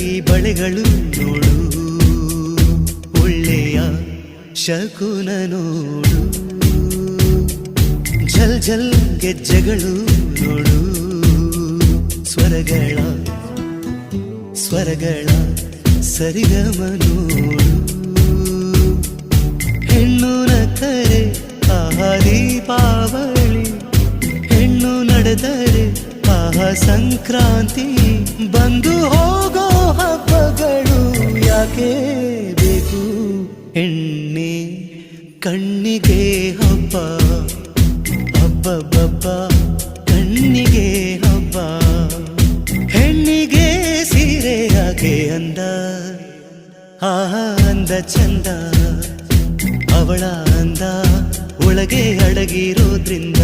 ಈ ಬಳೆಗಳು ನೋಡು. ಒಳ್ಳೆಯ ಶಕುನ ನೋಡು. ಝಲ್ ಝಲ್ ಗೆಜ್ಜೆಗಳು ನೋಡು. ಸ್ವರಗಳ ಸ್ವರಗಳ ಸರಿಗಮ ನೋಡು. ಹೆಣ್ಣು ನಕ್ಕರೆ ಆಹ ದೀಪಾವಳಿ. ಹೆಣ್ಣು ನಡೆದರೆ ಆಹ ಸಂಕ್ರಾಂತಿ ಯಾಕೆ ಬೇಕು. ಹೆಣ್ಣೆ ಕಣ್ಣಿಗೆ ಹಬ್ಬ. ಹಬ್ಬಬ್ಬಬ್ಬ ಕಣ್ಣಿಗೆ ಹಬ್ಬ. ಹೆಣ್ಣಿಗೆ ಸೀರೆ ಹಾಗೆ ಅಂದ. ಆ, ಅಂದ, ಚಂದ. ಅವಳ ಅಂದ, ಒಳಗೆ ಅಡಗಿರೋದ್ರಿಂದ.